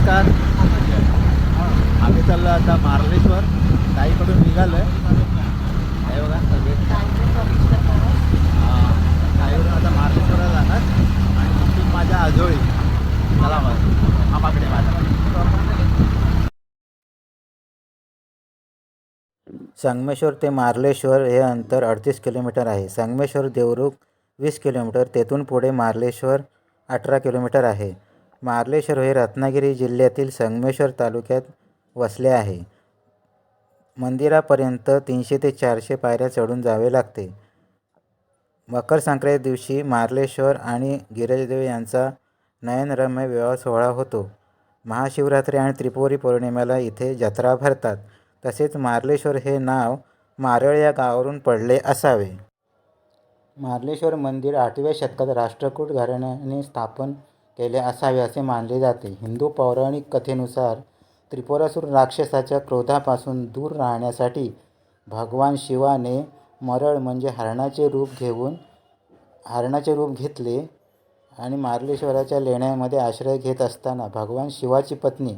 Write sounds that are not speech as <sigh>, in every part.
नमस्कार. आम्ही चाललो आता मार्लेश्वर ताईकडून निघालो आहे बघा सगळे. हां आता मार्लेश्वरला जाणार. आणि तिथून माझ्या आजोळी. चला मग. आपाकडे संगमेश्वर ते मार्लेश्वर हे अंतर अडतीस किलोमीटर आहे. संगमेश्वर देवरुख वीस किलोमीटर. तेथून पुढे मार्लेश्वर अठरा किलोमीटर आहे. मार्लेश्वर हे रत्नागिरी जिल्ह्यातील संगमेश्वर तालुक्यात वसले आहे. मंदिरापर्यंत तीनशे ते चारशे पायऱ्या चढून जावे लागते. मकर संक्रांती दिवशी मार्लेश्वर आणि गिरजदेव यांचा नयनरम्य विवाह सोहळा होतो. महाशिवरात्री आणि त्रिपुरी पौर्णिमेला इथे जत्रा भरतात. तसेच मार्लेश्वर हे नाव मारळ या गावावरून पडले असावे. मार्लेश्वर मंदिर आठव्या शतकात राष्ट्रकूट घराण्याने स्थापन केले असावे असे मानले जाते. हिंदू पौराणिक कथेनुसार त्रिपुरासूर राक्षसाच्या क्रोधापासून दूर राहण्यासाठी भगवान शिवाने मरळ म्हणजे हरणाचे रूप घेऊन हरणाचे रूप घेतले आणि मार्लेश्वराच्या लेण्यामध्ये आश्रय घेत असताना भगवान शिवाची पत्नी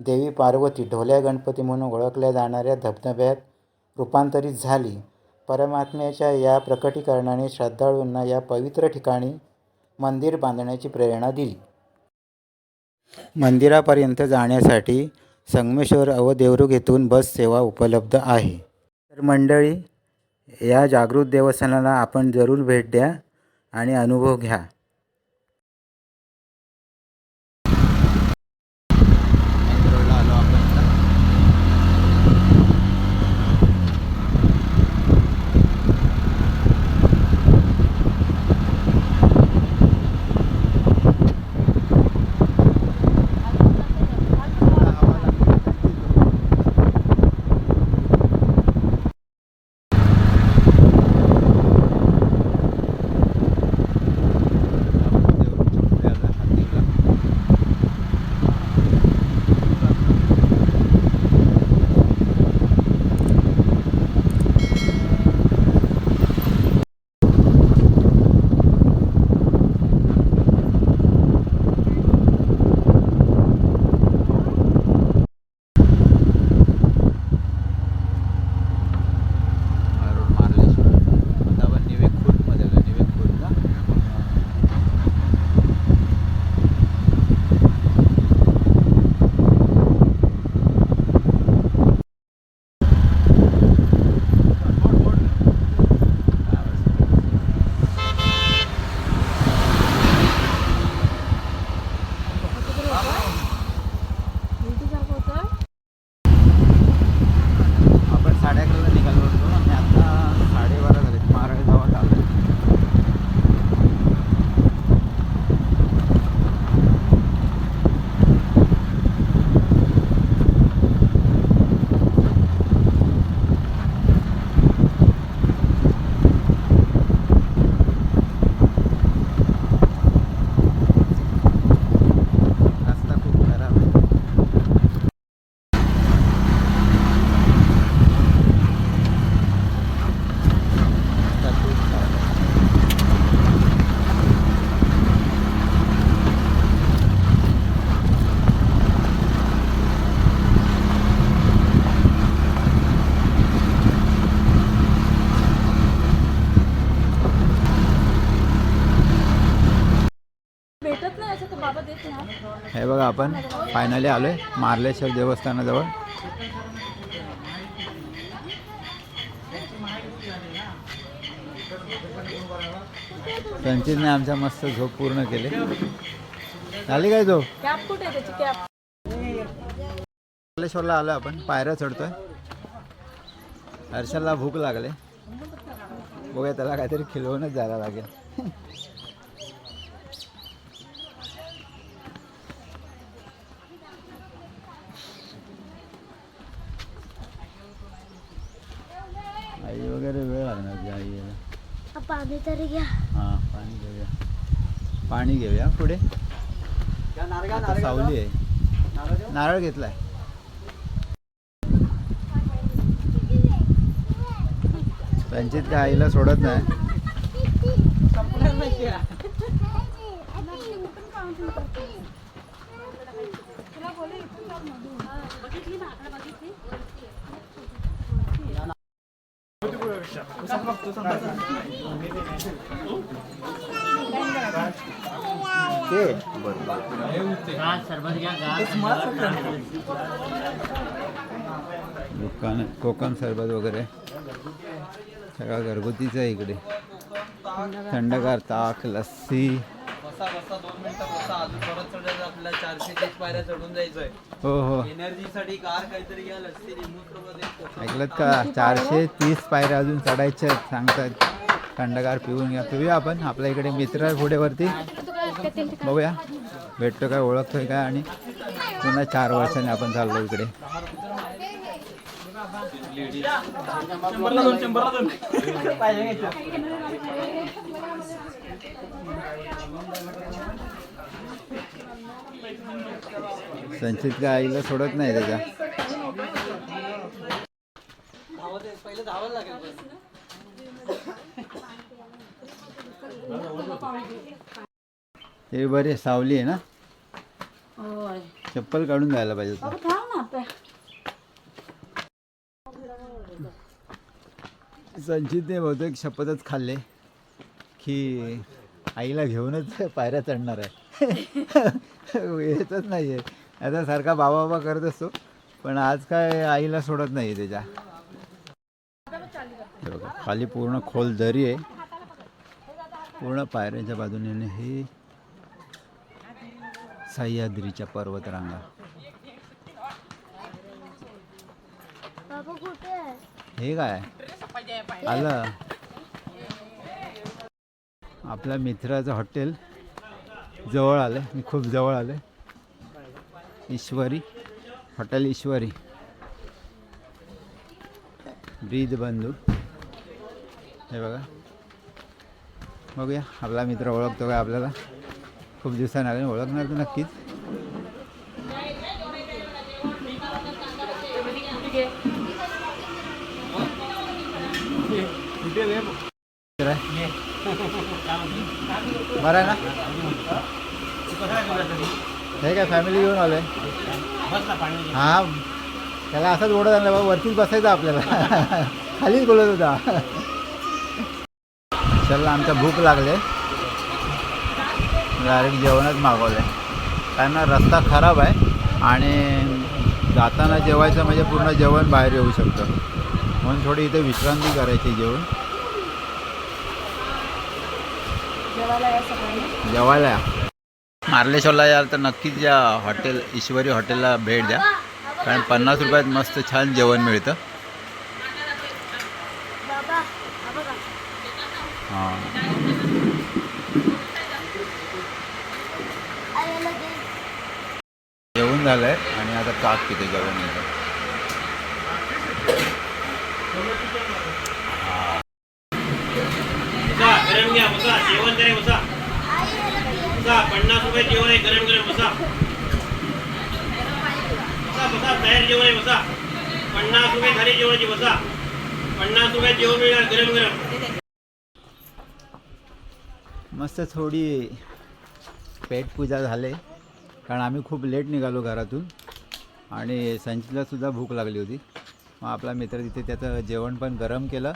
देवी पार्वती ढोल्या गणपती म्हणून ओळखल्या जाणाऱ्या धबधब्यात रूपांतरित झाली. परमात्म्याच्या या प्रकटीकरणाने श्रद्धाळूंना या पवित्र ठिकाणी मंदिर बांधण्याची प्रेरणा दिली. मंदिरापर्यंत जाण्यासाठी संगमेश्वर व देवरुख येथून बस सेवा उपलब्ध आहे. तर मंडळी या जागृत देवस्थानाला आपण जरूर भेट द्या आणि अनुभव घ्या. बघा आपण. फायनली आलोय. मार्लेश्वर देवस्थानाजवळ. त्यांचीने आमचा मस्त झोप पूर्ण केली. झाली काय झोप? मार्लेश्वरला आलो आपण. पायऱ्या चढतोय. हर्षलला भूक लागले. बघूया त्याला काहीतरी खिलवूनच जायला लागेल. वगैरे वेळ लागणार आई यायला पाणी तरी घ्या. हां पाणी घेऊया. पाणी घेऊया पुढे. आता सावली आहे. नारळ घेतलाय. त्यांची त्या आईला सोडत नाही. तुला बोल बघितली ना आता बघितली. ते? दुकान कोकम सरबत वगैरे. सगळं घरगुतीच आहे इकडे. थंडगार ताक लस्सी. बसा बसा दोन मिनिटं बसा. अजून परत चढायचं आपल्याला चारशे तीस पायऱ्या चढून जायचंय. हो हो. एनर्जीसाठी कार काहीतरी घ्या लस्सी लिंबू ऐकलत का? चारशे तीस पायऱ्या अजून चढायचे आहेत सांगतात थंडगार पिऊन घ्या. पिऊया आपण. आपल्या इकडे मित्र आहे पुढे वरती बघूया. भेटतो काय ओळखतोय काय आणि पुन्हा चार वर्षांनी आपण चाललो इकडे. संचित काय आईला सोडत नाही त्याच्या. ते बरे सावली आहे ना? चप्पल काढून जायला पाहिजे संचितने बहुतेक शपथच खाल्ले. की आईला घेऊनच पायऱ्या चढणार आहे. येतच नाही आहे आता सारखा बाबा बाबा करत असतो पण आज काय आईला सोडत नाही त्याच्या. बघा, खाली पूर्ण खोल दरी आहे. पूर्ण पायऱ्यांच्या बाजूने हे सह्याद्रीच्या पर्वतरांगा. हे काय? आलं? आपल्या मित्राचं हॉटेल जवळ आलं मी खूप जवळ आलं ईश्वरी हॉटेल ईश्वरी. ब्रीद बंधू हे बघा. बघूया. आपला मित्र ओळखतो का आपल्याला? खूप दिवसांनी आले. ओळखणार तर नक्कीच. मित्र आहे. बरं आहे ना? हे काय फॅमिली घेऊन आलोय? हा. त्याला असंच ओढत आणलं बाबा वरतीच बसायचं आपल्याला. <laughs> खालीच बोलत होता. चला आमच्या भूक लागले. डायरेक्ट जेवणच मागवलं कारण ना रस्ता खराब आहे आणि जाताना जेवायचं म्हणजे पूर्ण जेवण बाहेर येऊ शकतं. म्हणून थोडी इथे विश्रांती करायची जेवण. जेवायला या सगळ्यांनी. जेवायला या. मार्लेश्वरला याल तर नक्कीच या हॉटेल ईश्वरी हॉटेलला भेट द्या. कारण पन्नास रुपयात मस्त छान जेवण मिळतं. हां जेवण झालं आहे आणि आता ताक पिते जेवण येतं बसा गरम घ्या बसा जेवण करे बसा बसा पन्नास रुपये जेवण आहे गरम गरम बसा. बसा बसा तयार जेवण आहे बसा. पन्नास रुपये थाली जेवणाची बसा. पन्नास रुपये जेवण मिळणार गरम गरम. मस्त थोडी पेट पूजा झाले. कारण आम्ही खूप लेट निघालो घरातून. आणि संचितलासुद्धा भूक लागली होती. मग आपला मित्र तिथे त्याचं जेवण पण गरम केलं.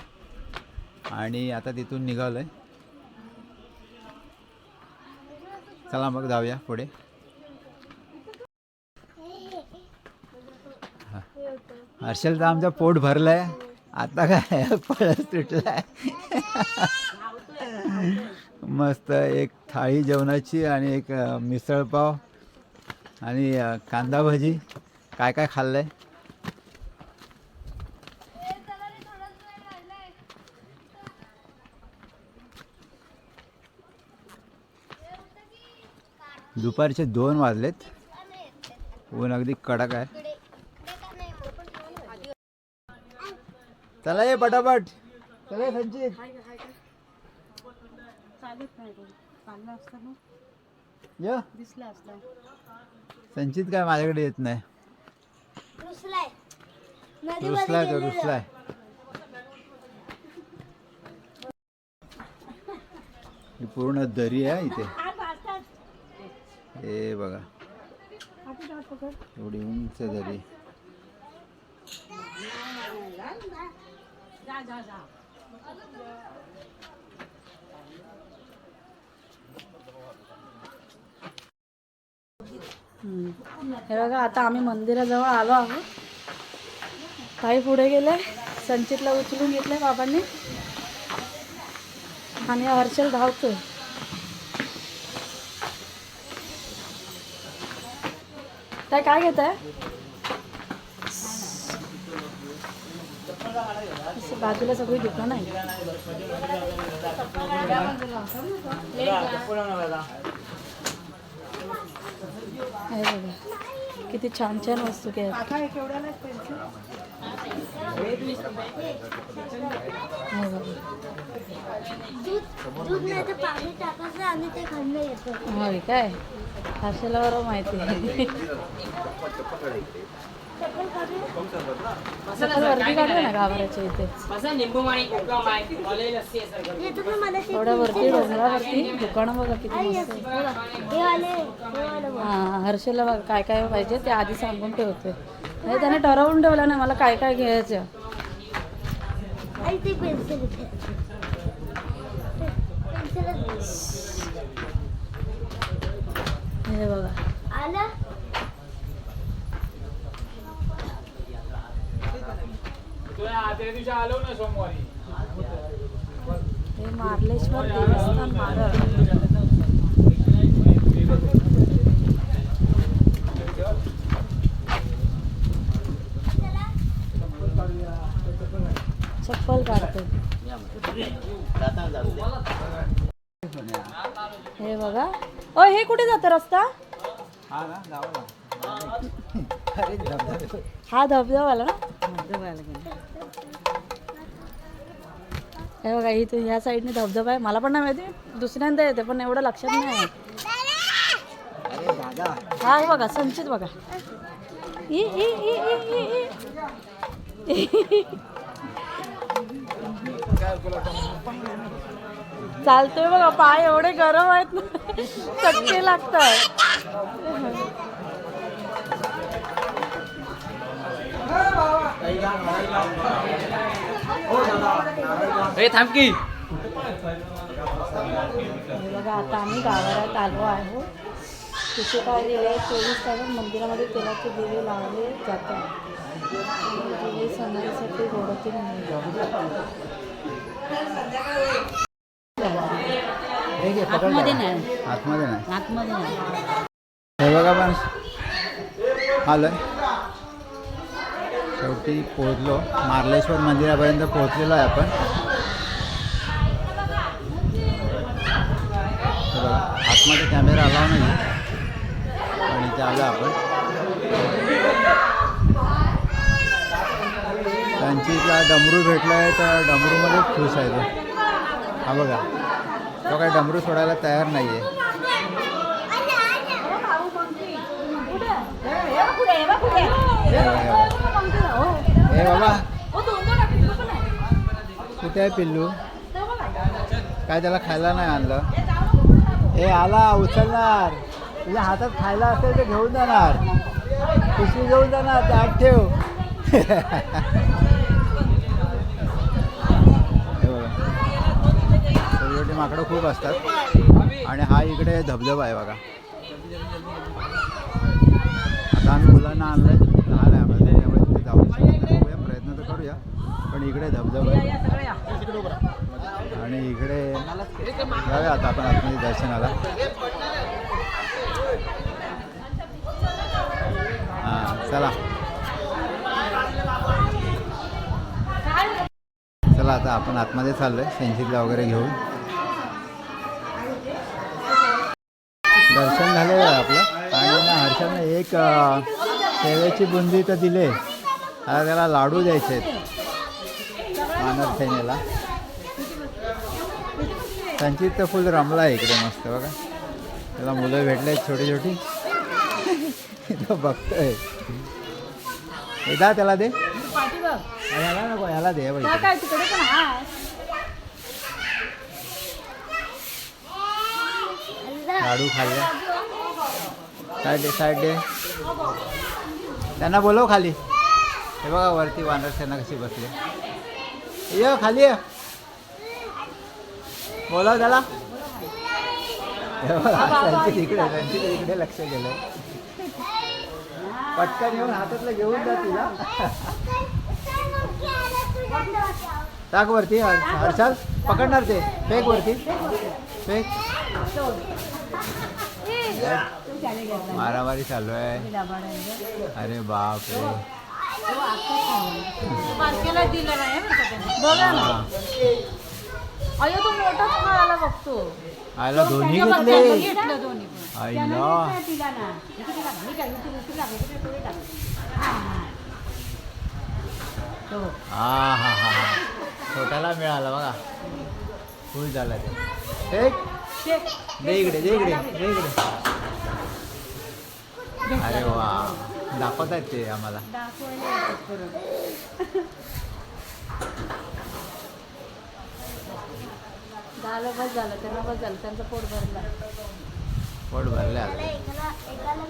आणि आता तिथून निघालं आहे चला मग जाऊया पुढे. हर्षल तर आमचं पोट भरलंय. आता काय? पळस तुटलाय. मस्त एक थाळी जेवणाची आणि एक मिसळपाव आणि कांदा भजी. काय काय खाल्लंय? दुपारचे दोन वाजलेत. ऊन अगदी कडक आहे. चला ये पटापट. चला संचित संचित काय माझ्याकडे येत नाही. रुसलाय तो रुसलाय. ही पूर्ण दरी आहे इथे. हे बघा. एवढी उंच झाली हे बघा आता आम्ही मंदिराजवळ आलो आहोत. काही पुढे गेले. संचितला उचलून घेतले बाबांनी. आणि हर्षल धावतोय. काय काय घेत आहे बाजूला सगळी दुकान आहे हे बघा किती छान छान वस्तू होय काय? हर्षला बरोबर माहिती आहे वरती काढू ना गावराच्या इथे. वरती डोंगरावरती? दुकानं बघा किती मस्त आहेत. हे हर्षला बघा. काय काय पाहिजे ते आधी सांगून ठेवते त्याने ठरवून ठेवलं नाही मला काय काय घ्यायचं. पेन्सिल हे बघा आलं हे मार्लेश्वर देवस्थान मारळ. चप्पल काढते. हे बघा. अ हे कुठे जातं रस्ता? हा ना गावाला अरे धबधबे. हा धबधबाला ना? हे बघा इथे ह्या साईडने धबधबा आहे. मला पण नाही माहिती दुसऱ्यांदा येते पण एवढं लक्षात नाही अरे दादा हा हे बघा संचित बघा. ई, ई, ई, ई, ई, ई. चालतोय बघा पाय एवढे गरम आहेत ना चटके लागतात. थांब की. बघा आता आम्ही गावात आलो आहोत. तिथे काय दिले चोवीस तासात मंदिरामध्ये तेलाचे दिवे लावले जातात. दिवे सणांसाठी गोडतील आतमध्ये नाही आतमध्ये नाही आतमध्ये नाही हे बघा पण आलोय शेवटी पोहोचलो मार्लेश्वर मंदिरापर्यंत पोहोचलेलो आहे आपण आतमध्ये कॅमेरा अलाव नाही आणि इथे आलो आपण त्यांचीला डमरू भेटला आहे तर डमरूमध्येच खुश आहे तो हा बघा. तो काही डमरू सोडायला तयार नाही आहे ए बाबा. कुठे आहे पिल्लू? काय त्याला खायला नाही आणलं? ए आला उचलणार. तुझ्या हातात खायला असेल तर घेऊन जाणार. पिशवी घेऊन जाणार ते आत ठेव <laughs> हे बघा छोटी माकडं खूप असतात. आणि हा इकडे धबधबा आहे बघा. आता आम्ही मुलांना आणलंय. लहान आहे आम्हाला त्यामुळे तिथे जाऊ नाही प्रयत्न तर करूया. पण इकडे धबधबा आहे. आणि इकडे जाऊया आता आपण आतमध्ये दर्शनाला. हां चला. चला आता आपण आतमध्ये चाललो आहे सेंचितला वगैरे घेऊन. दर्शन झालेलं आहे आपलं. आणि ना हर्षाने एक अ, शेवेची बुंदी तर दिले आता त्याला लाडू द्यायचे मानव सेनेला. संचित तर फुल रमला आहे इकडे मस्त बघा. त्याला मुलं भेटले आहेत छोटी छोटी. तो बघतोय. एकदा त्याला दे. ह्याला नको ह्याला दे बघ इकडे. काय तिकडे पण आहे लाडू खाल्ले. साईड दे साईड. दे त्यांना बोलव खाली. हे बघा वरती वानर सेना कशी बसले. ये खाली ये. बोलव त्याला. इकडे संचित इकडे लक्ष गेलं. पटकन येऊन हातातलं घेऊन जा तिला. टाक वरती हर- हर्षल. पकडणार ते. फेक वरती. फेक. मारामारी चालू आहे. अरे बाप रे. बारकेला दिलं नाही. बघा ना. अयो तो बघतो. आयला दोन्ही घेतले हा हा हा हा. छोट्याला मिळाला बघा. फुल झाला ते. दे इकडे दे इकडे दे इकडे. अरे वा. दाखवत आहेत ते आम्हाला. झालं बस झालं त्यांना बस झालं त्यांचं पोट भरलं. पोट भरले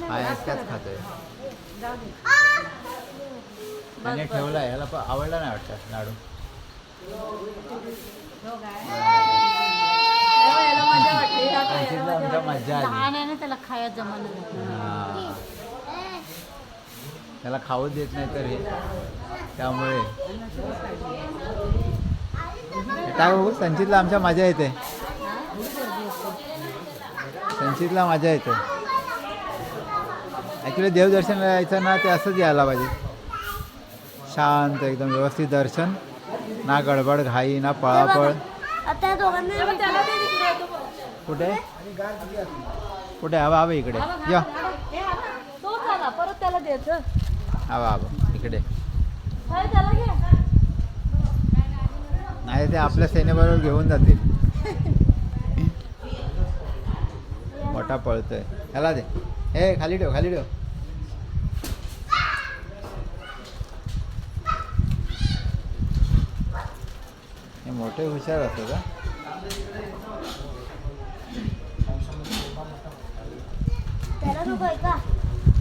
हा एकटाच खातोय. त्याने ठेवलाय याला पण आवडला नाही वाटतं लाडू. याला मजा आली. आहे त्याला खायला हा. त्याला खाऊच देत नाही तर हे. त्यामुळे. काय बघू संचितला आमच्या मजा येते संचितला मजा येते ॲक्च्युली देवदर्शनाला यायचं ना ते असंच यायला पाहिजे. शांत एकदम व्यवस्थित दर्शन. ना गडबड घाई ना पळापळ. कुठे? कुठे? हवा हवा इकडे. या. परत त्याला द्यायचं हवा हवा इकडे. नाही ते आपल्या सेनेबरोबर घेऊन जातील. मोठा पळतोय. ह्याला दे. हे खाली ठेव खाली ठेव. हे मोठे हुशार असतो का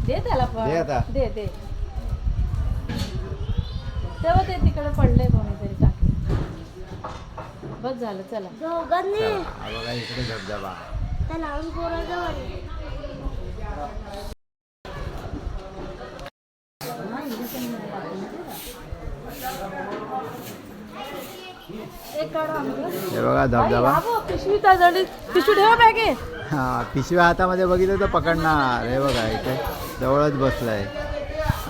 दे त्याला दे आता. दे दे. तेव्हा ते तिकडे पडले कोणीतरी टाकले. बस झालं चला. दोघांनी चला, हा बघा इकडे धबधबा त्या लहान पोराजवळ. हे बघा धबधबा हा बघ, पिशवी ठेवा बॅगे हा पिशव्या हातामध्ये बघितलं तर पकडणार. हे बघा इथे जवळच बसलाय.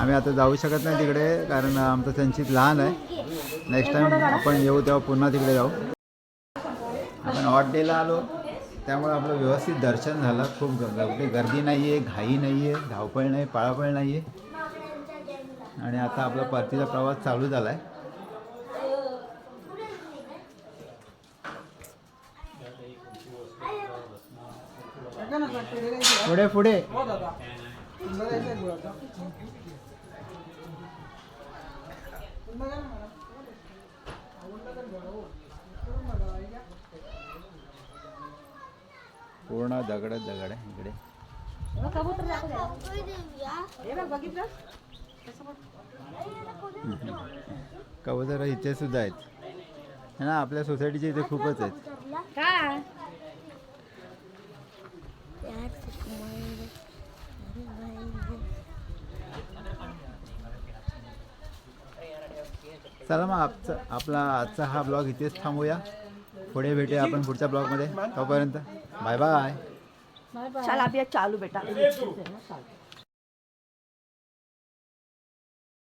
आम्ही आता जाऊ शकत नाही तिकडे कारण आमचं संचित लहान आहे. नेक्स्ट टाइम आपण येऊ तेव्हा पुन्हा तिकडे जाऊ. आपण हॉट डेला आलो त्यामुळे आपलं व्यवस्थित दर्शन झालं. खूप ग- कुठे गर्दी नाही आहे घाई नाही आहे धावपळ नाही पळापळ नाही आहे आणि आता आपला परतीचा प्रवास चालू झाला आहे पुढे पुढे. पूर्ण दगड दगड आहे इकडे कबूतर दाखव द्या. हे बघ, बघितलं? कबूतर इथे सुद्धा आहेत. है ना आपल्या सोसायटीचे इथे खूपच आहेत. काय? चला मग आजचा आपला आजचा हा ब्लॉग इथेच थांबूया. पुढे भेटूया आपण पुढच्या ब्लॉगमध्ये. तोपर्यंत बाय बाय. बाय बाय चल अभी ये चालू बेटा